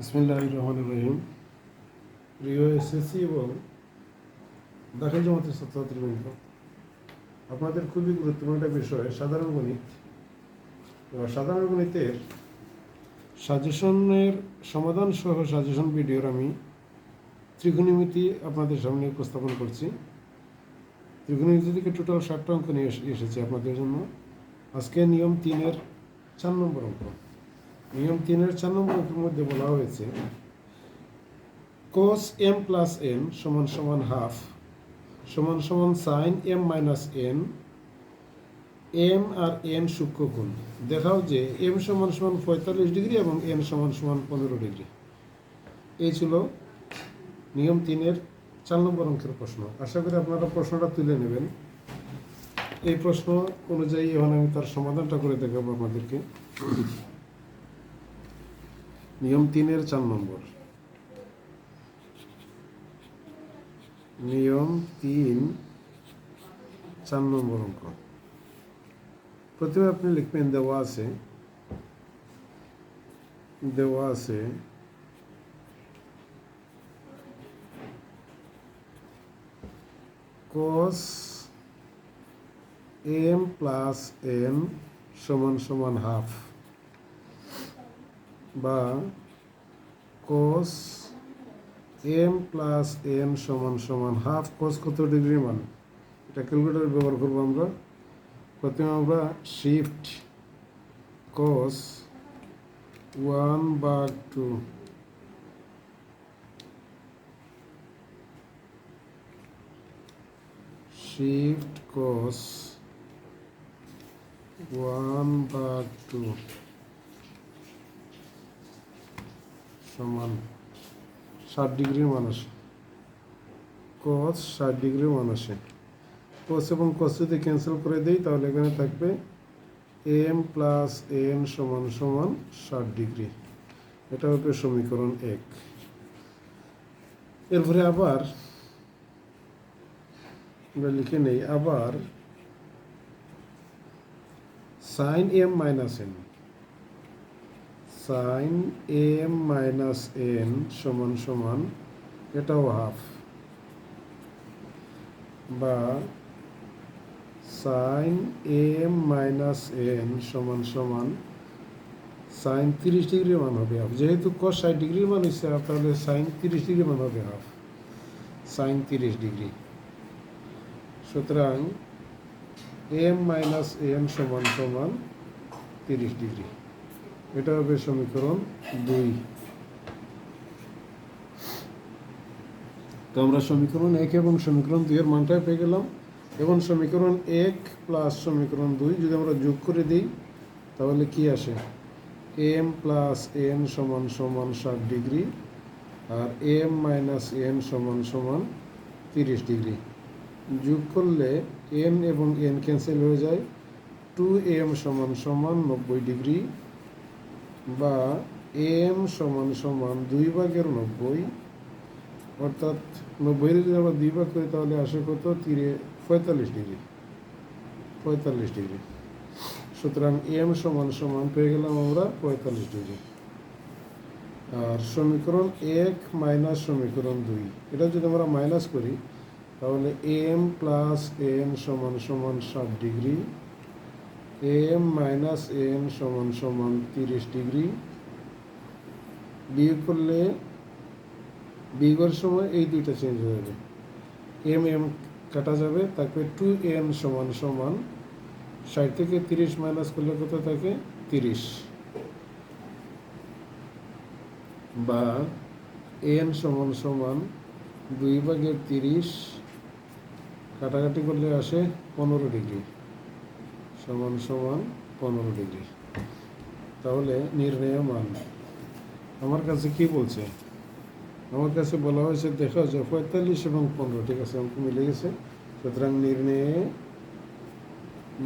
ইসমিল্লাহ রহমান রহিম। প্রিয় এসএসসি এবং দাখিল জমাতের ছাত্রছাত্রীবৃন্দ আপনাদের খুবই গুরুত্বপূর্ণ একটা বিষয়, সাধারণ গণিত। সাধারণ গণিতের সাজেশনের সমাধান সহ সাজেশন ভিডিওর আমি ত্রিগুণিমিতি আপনাদের সামনে উপস্থাপন করছি। ত্রিগুণিমিতি থেকে টোটাল ষাটটা অঙ্ক নিয়ে এসে- এসেছে আপনাদের জন্য। আজকে নিয়ম তিনের চার নম্বর অঙ্ক। নিয়ম তিনের চার নম্বর অঙ্কের মধ্যে বলা হয়েছে কোস এম প্লাস এন সমান সমান হাফ সমান সমান sine M minus N M আর এন সূক্ষ্ম কোণ দেখাও যে এম সমান সমান পঁয়তাল্লিশ ডিগ্রি এবং এন সমান সমান পনেরো ডিগ্রি। এই ছিল নিয়ম তিনের চার নম্বর অঙ্কের প্রশ্ন। আশা করি আপনারা প্রশ্নটা তুলে নেবেন। এই প্রশ্ন অনুযায়ী এখন আমি তার সমাধানটা করে দেখাবো আপনাদেরকে। নিয়ম তিনের চার নম্বর। নিয়ম তিন চার নম্বর অঙ্ক। প্রথমে আপনি লিখবেন, দেওয়া আছে দেওয়া আছে, cos এম প্লাস এন সমান সমান হাফ বা cos এম প্লাস এন সমান সমান হাফ cos কত ডিগ্রি মান? এটা ক্যালকুলেটর ব্যবহার করব আমরা। প্রথমে আমরা শিফট cos ওয়ান বা টু শিফট cos ওয়ান বা টু সমান ষাট ডিগ্রির মান আসে cos ষাট ডিগ্রির মান আসে cos এবং cos যদি ক্যান্সেল করে দিই, তাহলে এখানে থাকবে এম প্লাস এন সমান সমান ষাট ডিগ্রি। এটা হবে সমীকরণ এক। এরপরে আবার আমরা লিখে নেই, আবার sine M minus N sine M minus N সমান সমান এটাও হাফ বা সাইন এম মাইনাস এন সমান সমান সাইন তিরিশ ডিগ্রি মান হবে হাফ যেহেতু কস ষাট ডিগ্রির মান হচ্ছে তাহলে সাইন তিরিশ ডিগ্রি মান হবে হাফ সাইন তিরিশ ডিগ্রি। সুতরাং এম মাইনাস এন সমান সমান তিরিশ ডিগ্রি। এটা হবে সমীকরণ দুই। তো আমরা সমীকরণ এক এবং সমীকরণ দুইয়ের মানটাই পেয়ে গেলাম। এবং সমীকরণ এক প্লাস সমীকরণ দুই যদি আমরা যোগ করে দিই, তাহলে কি আসে? এম প্লাস এন সমান সমান ষাট ডিগ্রি আর এম মাইনাস এন সমান সমান তিরিশ ডিগ্রি। যোগ করলে এন এবং এন ক্যান্সেল হয়ে যায়। টু এম সমান সমান নব্বই ডিগ্রি বা এম সমান সমান দুই ভাগের নব্বই, অর্থাৎ নব্বই যদি আমরা দুই ভাগ করি তাহলে আসে কত? তিরে, পঁয়তাল্লিশ ডিগ্রি। পঁয়তাল্লিশ ডিগ্রি। সুতরাং এম সমান সমান পেয়ে গেলাম আমরা পঁয়তাল্লিশ ডিগ্রি। আর সমীকরণ এক মাইনাস সমীকরণ দুই। এটা যদি আমরা মাইনাস করি, তাহলে এম প্লাস এন সমান সমান ষাট ডিগ্রি। এম মাইনাস এন সমান সমান তিরিশ ডিগ্রি। বিয়োগ করলে বিয়োগের সময় এই দুইটা চেঞ্জ হয়ে যাবে। এম এম কাটা যাবে, তারপরে টু এন সমান সমান ষাট থেকে তিরিশ মাইনাস করলে কত থাকে? তিরিশ। বা এন সমান সমান দুই ভাগের তিরিশ কাটাকাটি করলে আসে পনেরো ডিগ্রি। সমান সমান পনেরো ডিগ্রি। তাহলে নির্ণয় মান। আমার কাছে কি বলছে? আমার কাছে বলা হয়েছে, দেখা যায় পঁয়তাল্লিশ এবং পনেরো, ঠিক আছে, অঙ্ক মিলে গেছে। সুতরাং নির্ণয়ে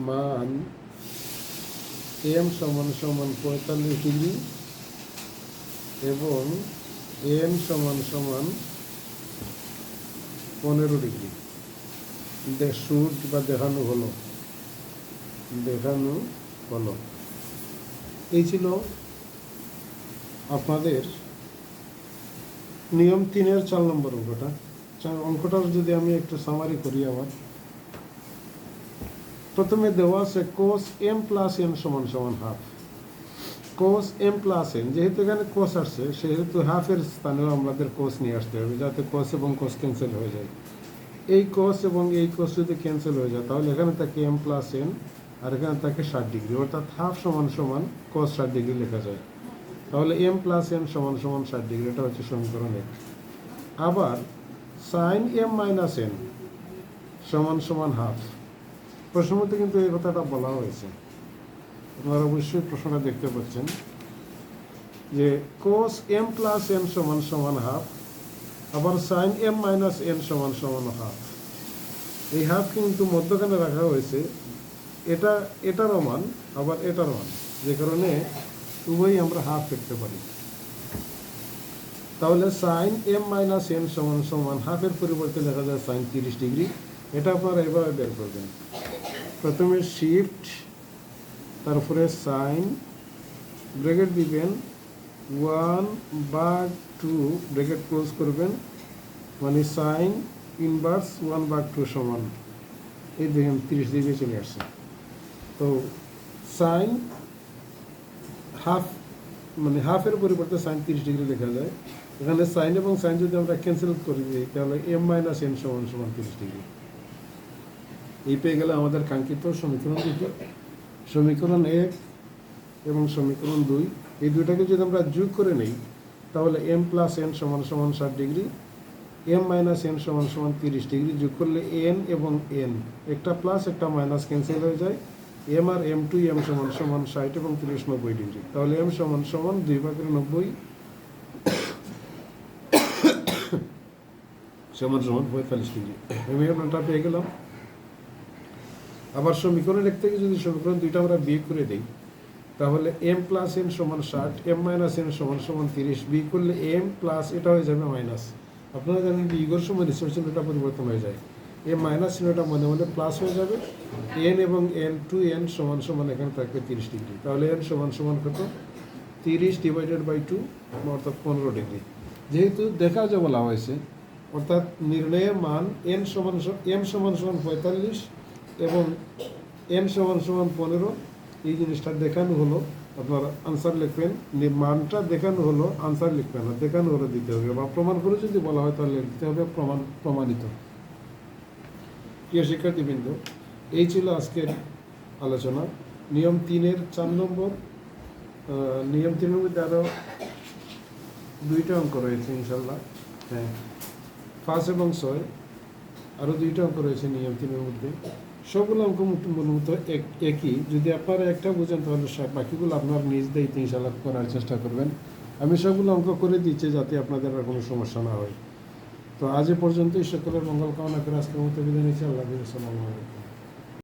মান এম সমান সমান পঁয়তাল্লিশ ডিগ্রি এবং এন সমান সমান পনেরো ডিগ্রি। শুট বা দেখানো হলো। দেখানো হলো। এই ছিল আপনাদের নিয়ম তিনের চার নম্বর অঙ্কটা। চার অঙ্কটার যদি আমি একটু সামারি করি আবার। প্রথমে দেওয়া আছে কোস এম প্লাস এন সমান সমান half cos m plus n যেহেতু এখানে কোস আসছে, সেহেতু হাফের স্থানেও আমাদের কোস নিয়ে আসতে হবে, যাতে কোস এবং কোস ক্যান্সেল হয়ে যায়। এই কোস এবং এই কোস যদি ক্যান্সেল হয়ে যায়, তাহলে এখানে থাকে এম প্লাস এন আর এখানে থাকে ষাট ডিগ্রি, অর্থাৎ হাফ সমান সমান কোস ষাট ডিগ্রি লেখা যায়। তাহলে এম প্লাস এন সমান সমান ষাট ডিগ্রি, এটা হচ্ছে সমীকরণ এক। আবার সাইন এম মাইনাস এন সমান সমান হাফ। প্রশ্নমতে কিন্তু এই কথাটা বলা হয়েছে। আপনারা অবশ্যই প্রশ্নটা দেখতে পাচ্ছেন যে কোস এম প্লাস এন সমান সমান হাফ, আবার সাইন এম মাইনাস এন সমান সমান হাফ। এই হাফ কিন্তু মধ্যখানে রাখা হয়েছে এটা এটারও মান, আবার এটার মান। যে কারণে উভয়ই আমরা হাফ লিখতে পারি। তাহলে সাইন এম মাইনাস এন সমান সমান হাফের পরিবর্তে লেখা যায় সাইন তিরিশ ডিগ্রি। এটা আপনারা এভাবে বের করবেন। প্রথমে শিফট তারপরে সাইন ব্রেকেট দিবেন। ওয়ান বা টু ব্রেকেট ক্লোজ করবেন। মানে সাইন ইনভার্স ওয়ান বা টু সমান। এই দেখেন তিরিশ ডিগ্রি চলে আসছে। তো সাইন হাফ মানে হাফের পরিবর্তে সাইন তিরিশ ডিগ্রি লেখা যায়। এখানে সাইন এবং সাইন যদি আমরা ক্যান্সেল করে দিই তাহলে এম মাইনাস এন সমান সমান তিরিশ ডিগ্রি। এই পেয়ে গেলে আমাদের কাঙ্ক্ষিত সমীকরণ দুটো। সমীকরণ এক এবং সমীকরণ দুই। এই দুইটাকে যদি আমরা যোগ করে নেই, তাহলে এম প্লাস এন সমান সমান ষাট ডিগ্রি এম মাইনাস এন সমান সমান তিরিশ ডিগ্রি যোগ করলে এন এবং এন একটা প্লাস একটা মাইনাস ক্যান্সেল হয়ে যায়। এম আর এম টু এম সমান সমান ষাট এবং তিরিশ নব্বই ডিগ্রি। তাহলে এম সমান সমান দুই ভাগের নব্বই সমান সমান পঁয়তাল্লিশ ডিগ্রি। আমি আপনারটা পেয়ে গেলাম। আবার সমীকরণ এক থেকে যদি সমীকরণ দুইটা আমরা বিয়োগ করে দিই, তাহলে এম প্লাস এন সমান ষাট এম মাইনাস এন সমান সমান তিরিশ, বিয়োগ করলে এম প্লাস এটা হয়ে যাবে মাইনাস আপনারা জানেন বিয়োগের সময় রিসোর্স চিহ্নটা পরিবর্তন হয়ে যায়। এম মাইনাস চিহ্নটা মনে মনে প্লাস হয়ে যাবে। এন এবং এন টু এন সমান সমান এখানে থাকবে তিরিশ ডিগ্রি তাহলে এন সমান সমান কত? তিরিশ ডিভাইডেড বাই টু অর্থাৎ পনেরো ডিগ্রি যেহেতু দেখা যা বলা হয়েছে, অর্থাৎ নির্ণয়ের মান এন সমান এম সমান সমান পঁয়তাল্লিশ এবং এন সমান সমান পনেরো, এই জিনিসটা দেখানো হলো। আপনার আনসার লিখবেন। মানটা দেখানো হলো আনসার লিখবেন না, দেখানো হলো দিতে হবে। বা প্রমাণ করে যদি বলা হয় তাহলে লিখতে হবে, প্রমাণ প্রমাণিত। প্রিয় শিক্ষার্থীবৃন্দ, এই ছিল আজকের আলোচনা। নিয়ম তিনের চার নম্বর নিয়ম তিনের মধ্যে আরও দুইটা অঙ্ক রয়েছে ইনশাল্লাহ। হ্যাঁ পাঁচ এবং ছয় আরও দুইটা অঙ্ক রয়েছে নিয়ম তিনের মধ্যে। সবগুলো অঙ্ক মূলত এক- একই। যদি আপনারা একটা বোঝেন, তাহলে বাকিগুলো আপনার নিজ দায়িত্বে ইনশাল্লাহ করার চেষ্টা করবেন। আমি সবগুলো অঙ্ক করে দিচ্ছি যাতে আপনাদের আর কোনো সমস্যা না হয়। তো আজ এ পর্যন্তই সকলের মঙ্গল কামনা করে আজকে মতো বিদায় নিচ্ছি। আল্লাহ আলাইকুম।